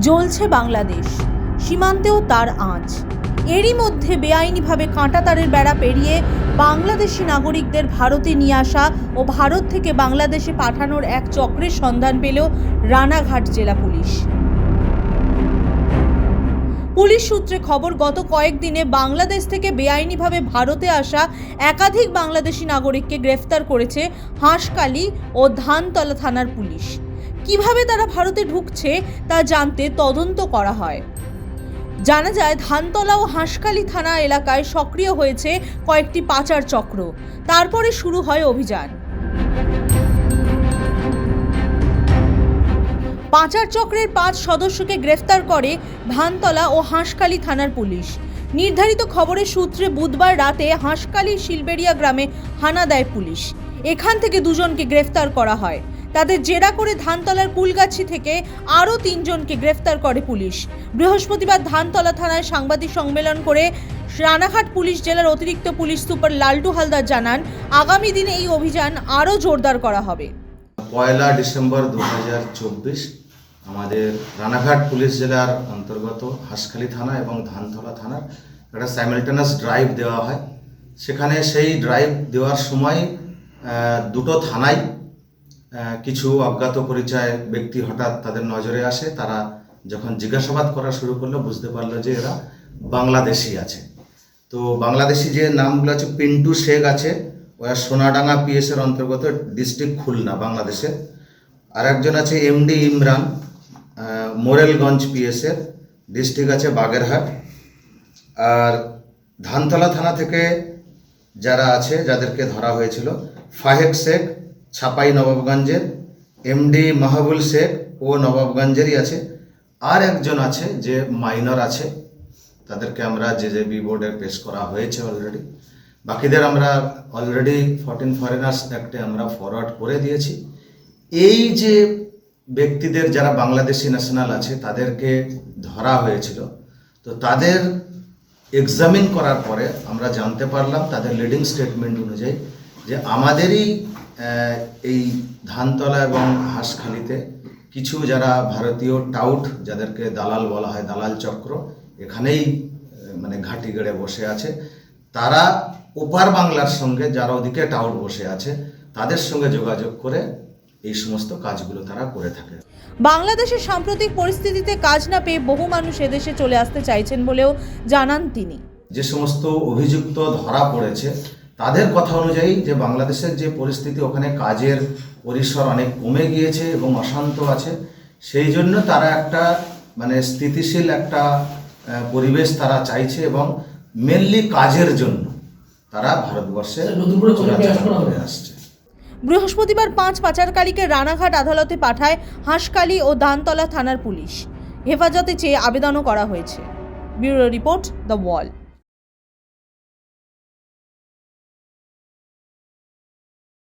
জ্বলছে বাংলাদেশ। সীমান্তেও তার আঁচ। এরই মধ্যে বেআইনিভাবে কাঁটাতারের বেড়া পেরিয়ে বাংলাদেশি নাগরিকদের ভারতে নিয়ে আসা ও ভারত থেকে বাংলাদেশে পাঠানোর এক চক্রের সন্ধান পেল রানাঘাট জেলা পুলিশ। পুলিশ সূত্রে খবর, গত কয়েকদিনে বাংলাদেশ থেকে বেআইনিভাবে ভারতে আসা একাধিক বাংলাদেশি নাগরিককে গ্রেফতার করেছে হাঁসকালি ও ধানতলা থানার পুলিশ। কীভাবে তারা ভারতে ঢুকছে তা জানতে তদন্ত করা হয়। জানা যায়, ধানতলা ও হাঁসখালি থানা এলাকায় সক্রিয় হয়েছে কয়েকটি পাচার চক্র। তারপরে শুরু হয় অভিযান। পাচার চক্রের পাঁচ সদস্যকে গ্রেফতার করে ধানতলা ও হাঁসখালি থানার পুলিশ। নির্ধারিত খবরের সূত্রে বুধবার রাতে হাঁসখালি শিলবেড়িয়া গ্রামে হানা দেয় পুলিশ। এখান থেকে দুজনকে গ্রেফতার করা হয়। তাদের জেরা করে ধানতলার কুলগাছি থেকে আরও তিনজনকে গ্রেফতার করে পুলিশ। বৃহস্পতিবার ধানতলা থানায় সাংবাদিক সম্মেলন করে রানাঘাট পুলিশ জেলার অতিরিক্ত পুলিশ সুপার লালটু হালদার জানান, আগামী দিনে এই অভিযান আরও জোরদার করা হবে। পয়লা ডিসেম্বর দু হাজার চব্বিশ আমাদের রানাঘাট পুলিশ জেলার অন্তর্গত হাঁসখালি থানা এবং ধানতলা থানার একটা সাইমেলটেনাস ড্রাইভ দেওয়া হয়। সেখানে সেই ড্রাইভ দেওয়ার সময় দুটো থানায় কিছু অজ্ঞাত পরিচয় ব্যক্তি হঠাৎ তাদের নজরে আসে, তারা যখন জিজ্ঞাসাবাদ করা শুরু করল, বুঝতে পারল যে এরা বাংলাদেশি আছে। তো বাংলাদেশি যে নামগুলো আছে, পিন্টু শেখ আছে, ওরা সোনাডাঙ্গা পিএস এর অন্তর্গত ডিস্ট্রিক্ট খুলনা, বাংলাদেশের। আর একজন আছে এমডি ইমরান মোরেলগঞ্জ পিএস এর ডিস্ট্রিক্ট আছে বাগেরহাট। আর ধানতলা থানা থেকে যারা আছে, যাদেরকে ধরা হয়েছিল ফাহেক শেখ ছাপাই নবাবগঞ্জের এমডি মাহবুল শেখ ও নবাবগঞ্জেরই আছে। আর একজন আছে যে মাইনর আছে। তাদেরকে আমরা যে যে বি বোর্ডে পেশ করা হয়েছে অলরেডি বাকিদের আমরা অলরেডি ফর্টিন ফরেনার্স অ্যাক্টে আমরা ফরওয়ার্ড করে দিয়েছি। এই যে ব্যক্তিদের যারা বাংলাদেশি ন্যাশনাল আছে, তাদেরকে ধরা হয়েছিল। তো তাদের এক্সামিন করার পরে আমরা জানতে পারলাম, তাদের লিডিং স্টেটমেন্ট অনুযায়ী যে আমাদেরই এই ধানতলা এবং হাঁসখালিতে কিছু যারা ভারতীয় টাউট যাদেরকে দালাল বলা হয় দালাল চক্র এখানেই মানে ঘাঁটি গেড়ে বসে আছে। তারা ওপার বাংলার সঙ্গে যারা ওদিকে টাউট বসে আছে তাদের সঙ্গে যোগাযোগ করে এই সমস্ত কাজগুলো তারা করে থাকে। বাংলাদেশের সাম্প্রতিক পরিস্থিতিতে কাজ না পেয়ে বহু মানুষ এদেশে চলে আসতে চাইছেন বলেও জানান তিনি। যে সমস্ত অভিযুক্ত ধরা পড়েছে তাদের কথা অনুযায়ী যে বাংলাদেশের যে পরিস্থিতি ওখানে কাজের পরিসর অনেক কমে গিয়েছে এবং অশান্ত আছে সেই জন্য তারা একটা মানে স্থিতিশীল একটা পরিবেশ তারা চাইছে এবং মেনলি কাজের জন্য তারা ভারতবর্ষে? করে আসছে। বৃহস্পতিবার পাঁচ পাচারকারীকে রানাঘাট আদালতে পাঠায় হাঁসকালি ও দানতলা থানার পুলিশ। হেফাজতে চেয়ে আবেদনও করা হয়েছে। Bureau report The Wall.